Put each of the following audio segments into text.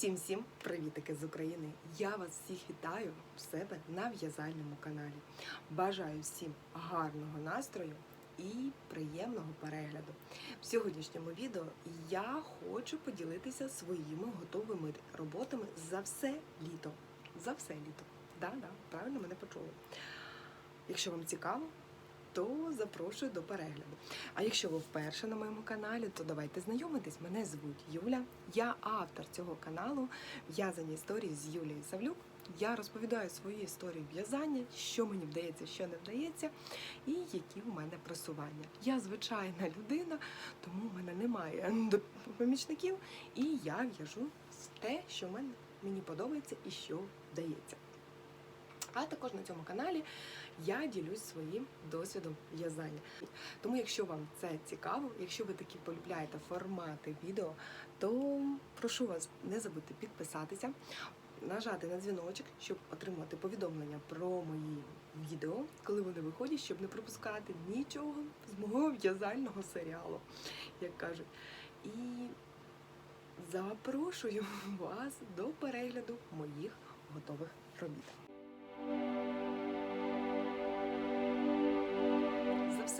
Всім всім привітики з України! Я вас всіх вітаю в себе на в'язальному каналі. Бажаю всім гарного настрою і приємного перегляду. В сьогоднішньому відео я хочу поділитися своїми готовими роботами за все літо. За все літо. Да, да, правильно мене почули. Якщо вам цікаво, то запрошую до перегляду. А якщо ви вперше на моєму каналі, то давайте знайомитись. Мене звуть Юля. Я автор цього каналу В'язані історії з Юлією Савлюк. Я розповідаю свої історії в'язання, що мені вдається, що не вдається, і які у мене просування. Я звичайна людина, тому в мене немає помічників, і я в'яжу те, що мені подобається і що вдається. А також на цьому каналі я ділюсь своїм досвідом в'язання. Тому, якщо вам це цікаво, якщо ви такі полюбляєте формати відео, то прошу вас не забудьте підписатися, нажати на дзвіночок, щоб отримати повідомлення про мої відео, коли вони виходять, щоб не пропускати нічого з мого в'язального серіалу, як кажуть. І запрошую вас до перегляду моїх готових робіт.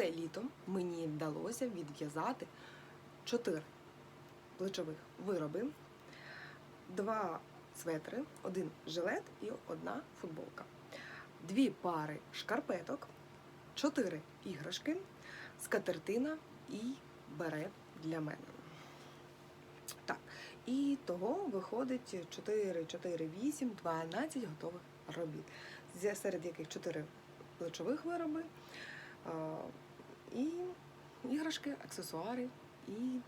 За все літо мені вдалося відв'язати чотири плечових вироби, два светри, один жилет і одна футболка, дві пари шкарпеток, чотири іграшки, скатертина і берет для мене. Так, і того виходить 4, 4, 8, 12 готових робіт, серед яких 4 плечових вироби, а, і іграшки, аксесуари і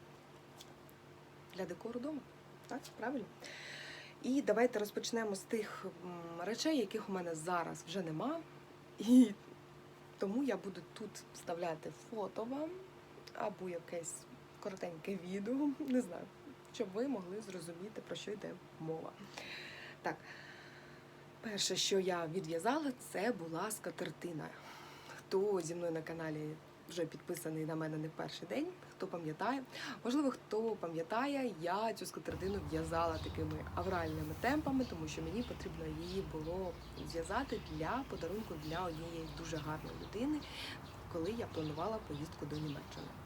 для декору вдома. Так, правильно? І давайте розпочнемо з тих речей, яких у мене зараз вже нема. І тому я буду тут вставляти фото вам або якесь коротеньке відео, не знаю, щоб ви могли зрозуміти, про що йде мова. Так, перше, що я відв'язала, це була скатертина. Хто зі мною на каналі вже підписаний на мене не перший день, хто пам'ятає. Можливо, хто пам'ятає, я цю скатертину в'язала такими авральними темпами, тому що мені потрібно її було зв'язати для подарунку для однієї дуже гарної людини, коли я планувала поїздку до Німеччини.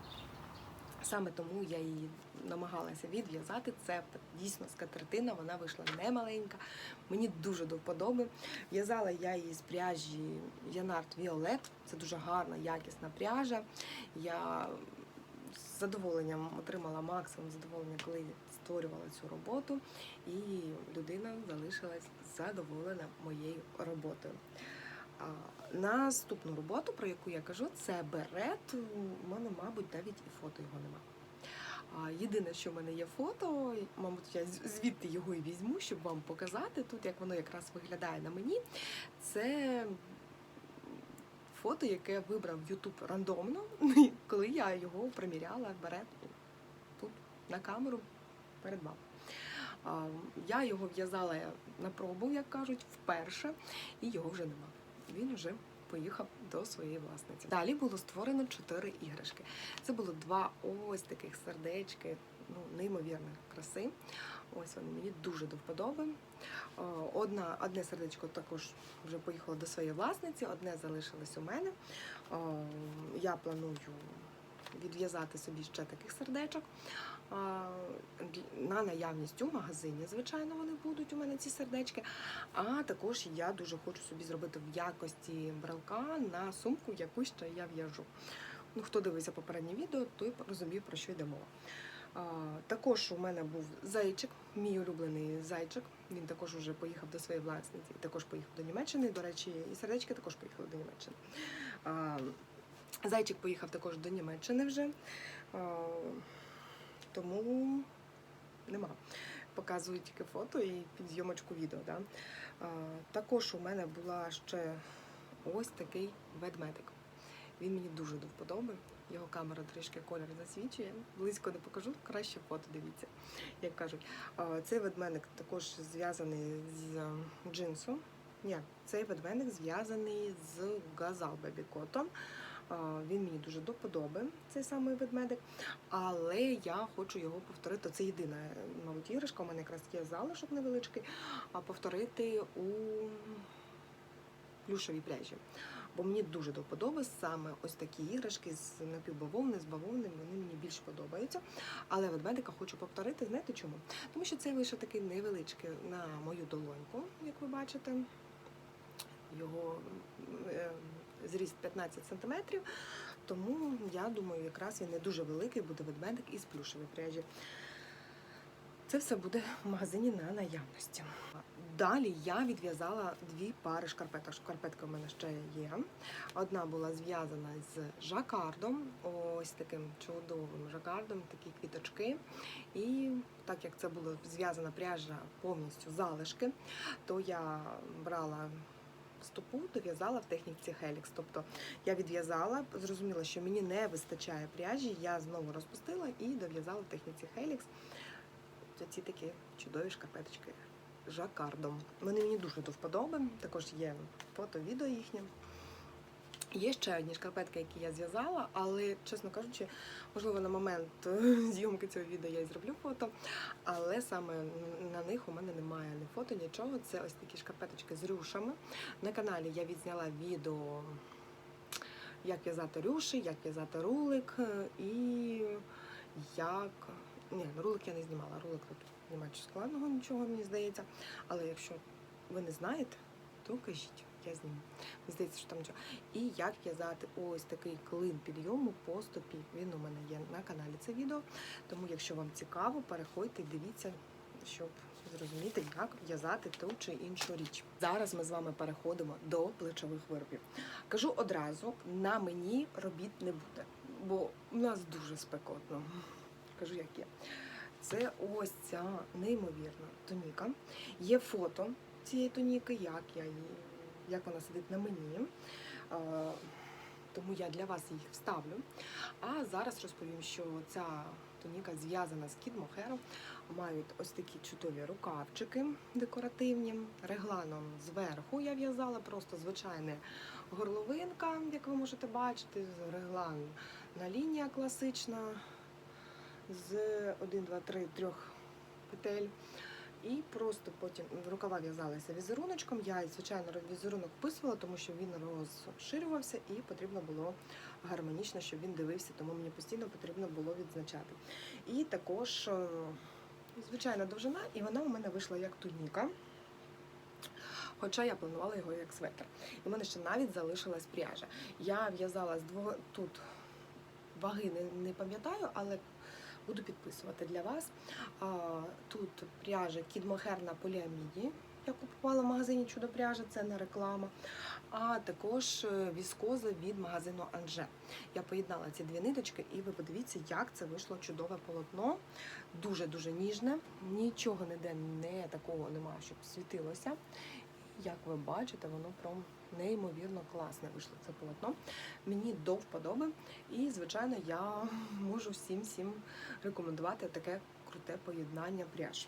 Саме тому я її намагалася відв'язати. Це дійсно скатертина, вона вийшла не маленька. Мені дуже до вподоби. В'язала я її з пряжі Янарт Violet. Це дуже гарна, якісна пряжа. Я з задоволенням отримала максимум задоволення, коли створювала цю роботу, і людина залишилась задоволена моєю роботою. Наступну роботу, про яку я кажу, це берет. У мене, мабуть, навіть і фото його нема. Єдине, що в мене є фото, мабуть, я звідти його і візьму, щоб вам показати тут, як воно якраз виглядає на мені. Це фото, яке вибрав YouTube рандомно, коли я його приміряла берет тут на камеру перед вами. Я його в'язала на пробу, як кажуть, вперше, і його вже нема. Він вже поїхав до своєї власниці. Далі було створено чотири іграшки. Це було два ось таких сердечки, ну неймовірної краси. Ось вони мені дуже до вподоби. Одна, одне сердечко також вже поїхало до своєї власниці, одне залишилось у мене. Я планую відв'язати собі ще таких сердечок. На наявність у магазині, звичайно, вони будуть у мене ці сердечки. А також я дуже хочу собі зробити в якості брелка на сумку, яку ще я в'яжу. Ну, хто дивився попереднє відео, той розумів, про що йде мова. Також у мене був зайчик, мій улюблений зайчик. Він також вже поїхав до своєї власниці, також поїхав до Німеччини. До речі, і сердечки також поїхали до Німеччини. Зайчик поїхав також до Німеччини вже. Тому нема. Показую тільки фото і під зйомочку відео. Да? А, також у мене була ще ось такий ведмедик. Він мені дуже до вподоби. Його камера трішки колір засвічує. Близько не покажу, краще фото дивіться, як кажуть. Цей ведмедик також зв'язаний з джинсу. Ні, цей ведмедик зв'язаний з газал бебікотом. А, Він мені дуже до подоби, цей самий ведмедик. Але я хочу його повторити. Це єдина, мабуть, іграшка. У мене якраз є залишок невеличкий, а повторити у плюшевій пряжі. Бо мені дуже до вподоби саме ось такі іграшки з напівбавовни, з бавовни, вони мені більш подобаються. Але ведмедика хочу повторити. Знаєте чому? Тому що цей лише такий невеличкий на мою долоньку, як ви бачите. Його е, зріст 15 см. Тому я думаю, якраз він не дуже великий, буде ведмедик із плюшевої пряжі. Це все буде в магазині на наявності. Далі я відв'язала дві пари шкарпеток. Шкарпетка в мене ще є. Одна була зв'язана з жакардом, ось таким чудовим жакардом, такі квіточки. І так як це була зв'язана пряжа повністю залишки, то я брала стопу, дов'язала в техніці Helix. Тобто я відв'язала, зрозуміла, що мені не вистачає пряжі, я знову розпустила і дов'язала в техніці Helix ці такі чудові шкарпеточки жакардом. Вони мені дуже до вподоби. Також є фото, відео їхнє. Є ще одні шкарпетки, які я зв'язала, але, чесно кажучи, можливо, на момент зйомки цього відео я і зроблю фото. Але саме на них у мене немає ні фото, нічого. Це ось такі шкарпеточки з рюшами. На каналі я відзняла відео, як в'язати рюші, як в'язати рулик е, і як. Ні, рулик я не знімала. Рулик тут немає складного, нічого мені здається. Але якщо ви не знаєте, то кажіть, я зніму. Здається, що там нічого. І як в'язати ось такий клин підйому по стопі. Він у мене є на каналі це відео. Тому, якщо вам цікаво, переходьте, дивіться, щоб зрозуміти, як в'язати ту чи іншу річ. Зараз ми з вами переходимо до плечових виробів. Кажу одразу: на мені робіт не буде, бо у нас дуже спекотно. Кажу, як є. Це ось ця неймовірна тоніка. Є фото цієї тоніки, як я її, як вона сидить на мені. Тому я для вас їх вставлю. А зараз розповім, що ця тоніка зв'язана з кіт мохером. Мають ось такі чудові рукавчики декоративні. Регланом зверху я в'язала просто звичайна горловинка, як ви можете бачити, реглан на лінія класична з 1, 2, 3, трьох петель. І просто потім рукава в'язалися візеруночком. Я, звичайно, візерунок вписувала, тому що він розширювався і потрібно було гармонічно, щоб він дивився, тому мені постійно потрібно було відзначати. І також е, звичайна довжина, і вона у мене вийшла як туніка. Хоча я планувала його як светр. І в мене ще навіть залишилась пряжа. Я в'язала з двох тут ваги не, не пам'ятаю, але буду підписувати для вас. Тут пряжа Кідмохер на поліаміді. Я купувала в магазині Чудо пряжа, це не реклама. А також е, віскоза від магазину Анже. Я поєднала ці дві ниточки, і ви подивіться, як це вийшло чудове полотно. Дуже-дуже ніжне. Нічого ніде не такого немає, щоб світилося. Як ви бачите, воно прям неймовірно класне вийшло це полотно. Мені до вподоби. І, звичайно, я можу всім всім рекомендувати таке круте поєднання пряж.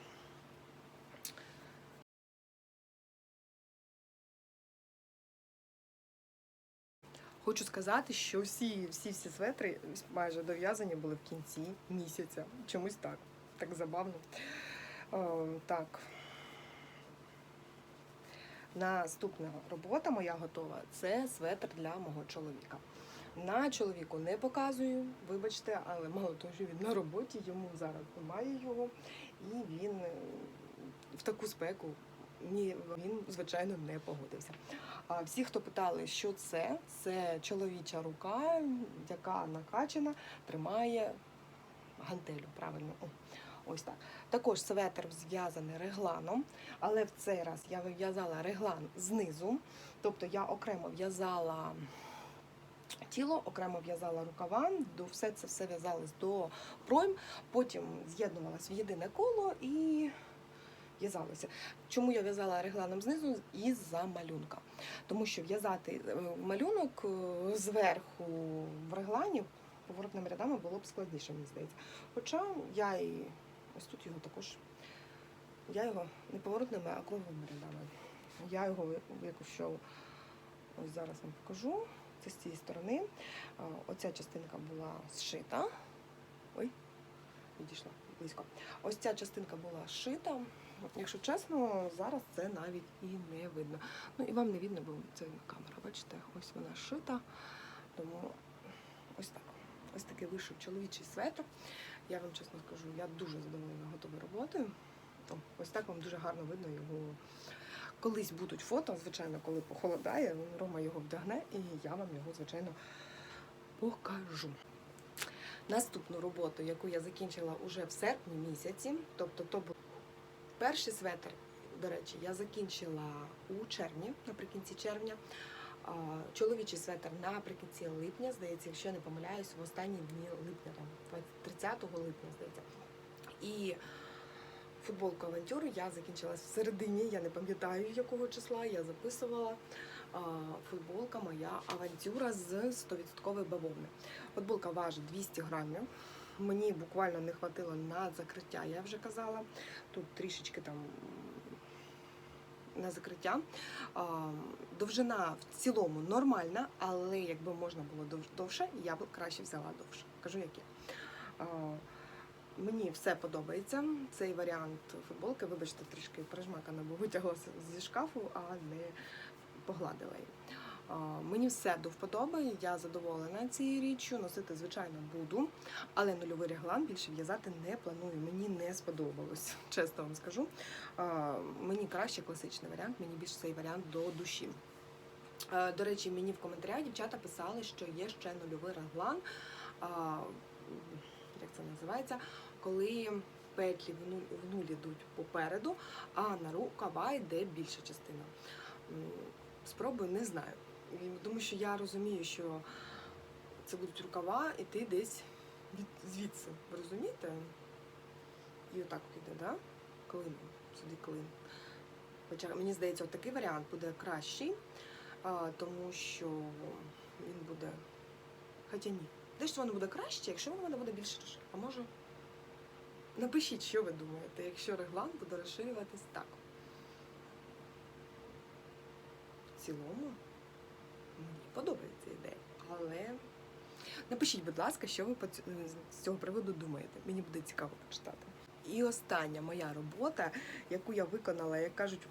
Хочу сказати, що всі всі всі светри майже дов'язані були в кінці місяця. Чомусь так. Так забавно. О, так. Наступна робота моя готова це светр для мого чоловіка. На чоловіку не показую, вибачте, але мало того, що він на роботі, йому зараз немає його, і він е, в таку спеку ні, він, звичайно, не погодився. А всі, хто питали, що це, це чоловіча рука, яка накачана, тримає гантелю. Правильно, ось так. Також светр зв'язаний регланом, але в цей раз я вив'язала реглан знизу, тобто я окремо в'язала тіло, окремо в'язала рукава, до все це все в'язалось до пройм, потім з'єднувалась в єдине коло і в'язалося. Чому я в'язала регланом знизу із-за малюнка? Тому що в'язати е, малюнок е, зверху в реглані поворотними рядами було б складніше, мені здається. Хоча я і ось тут його також. Я його не поворотними, а круговими рядами. Я його якщо ось зараз вам покажу. бачите, з цієї сторони оця частинка була зшита. Ой, відійшла близько. Ось ця частинка була зшита. Якщо чесно, зараз це навіть і не видно. Ну і вам не видно, бо це камера, бачите, ось вона зшита. Тому ось так. Ось такий вийшов чоловічий светр. Я вам чесно скажу, я дуже задоволена готовою роботою. Ось так вам дуже гарно видно його. Колись будуть фото, звичайно, коли похолодає, Рома його вдягне, і я вам його, звичайно, покажу. Наступну роботу, яку я закінчила уже в серпні місяці, тобто то був перший светр, до речі, я закінчила у червні, наприкінці червня. Чоловічий светр наприкінці липня, здається, якщо не помиляюсь, в останні дні липня, там 30 липня, здається. І футболку авантюру я закінчила в середині, я не пам'ятаю якого числа, я записувала. Футболка моя авантюра з 100% бавовни. Футболка важить 200 грамів. Мені буквально не хватило на закриття, я вже казала. Тут трішечки там на закриття. Довжина в цілому нормальна, але якби можна було дов- довше, я б краще взяла довше. Кажу, як є. Мені все подобається. Цей варіант футболки, вибачте, трішки прижмакана, бо витягла зі шкафу, а не погладила її. Мені все до вподоби, я задоволена цією річчю. Носити, звичайно, буду, але нульовий реглан більше в'язати не планую. Мені не сподобалось, чесно вам скажу. Мені краще класичний варіант, мені більше цей варіант до душі. До речі, мені в коментарях дівчата писали, що є ще нульовий реглан. Як це називається? Коли петлі в нуль йдуть попереду, а на рукава йде більша частина. Спробую, не знаю. Тому що я розумію, що це будуть рукава, і ти десь від, звідси. Ви розумієте? І отак от іде, да? Клин. Сюди клин. Хоча мені здається, от такий варіант буде кращий, тому що він буде. Хоча ні. Десь воно буде краще, якщо воно буде більше. А може. Напишіть, що ви думаєте, якщо реглан буде розширюватись так. В цілому подобається ідея, але напишіть, будь ласка, що ви з цього приводу думаєте. Мені буде цікаво почитати. І остання моя робота, яку я виконала, як кажуть,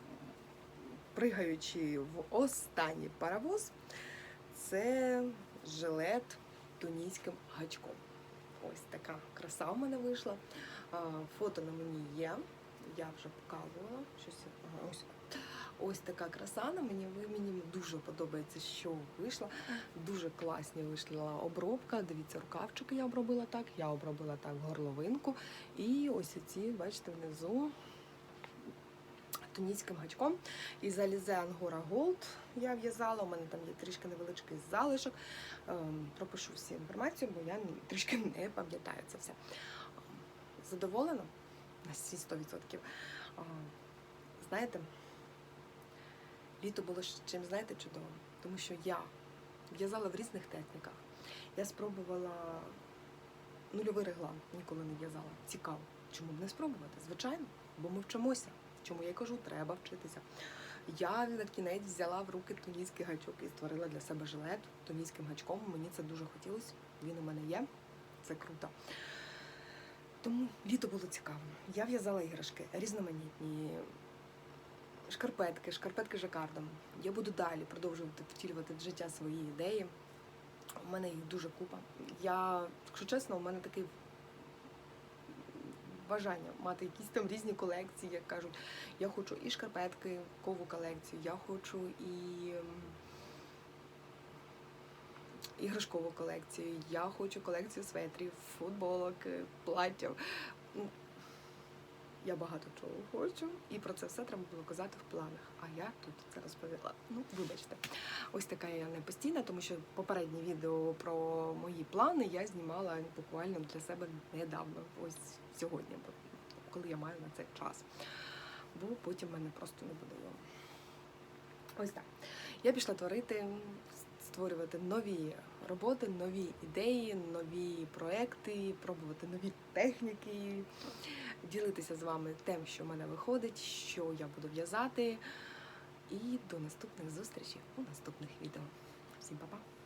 пригаючи в останній паровоз, це жилет тунійським гачком. Ось така краса в мене вийшла. Фото на мені є. Я вже показувала. Щось ось. Ось така краса на мені. Мені дуже подобається, що вийшла. Дуже класні вийшла обробка. Дивіться, рукавчики я обробила так. Я обробила так горловинку. І ось ці, бачите, внизу тунійським гачком. І залізе Ангора Голд я в'язала. У мене там є трішки невеличкий залишок. Ем, Пропишу всю інформацію, бо я трішки не пам'ятаю це все. Ем, Задоволена на всі 100%. А, Знаєте, літо було чим, знаєте, чудовим, тому що я в'язала в різних техніках. Я спробувала нульовий реглан, ніколи не в'язала. Цікаво. Чому б не спробувати? Звичайно, бо ми вчимося. Чому я кажу, треба вчитися. Я на кінець взяла в руки тунійський гачок і створила для себе жилет тунійським гачком. Мені це дуже хотілося. Він у мене є. Це круто. Тому літо було цікаво. Я в'язала іграшки різноманітні. Шкарпетки, шкарпетки жакардом. Я буду далі продовжувати втілювати в життя свої ідеї. У мене їх дуже купа. Я, якщо чесно, у мене таке бажання мати якісь там різні колекції, як кажуть. Я хочу і шкарпетки, кову колекцію, я хочу і іграшкову колекцію, я хочу колекцію светрів, футболок, платтів. Я багато чого хочу, і про це все треба було казати в планах. А я тут це розповіла. Ну, вибачте, ось така я не постійна, тому що попереднє відео про мої плани я знімала буквально для себе недавно, ось сьогодні, коли я маю на це час. Бо потім мене просто не буде. Ось так. Я пішла творити, створювати нові роботи, нові ідеї, нові проекти, пробувати нові техніки, ділитися з вами тим, що в мене виходить, що я буду в'язати. І до наступних зустрічей у наступних відео. Всім па-па!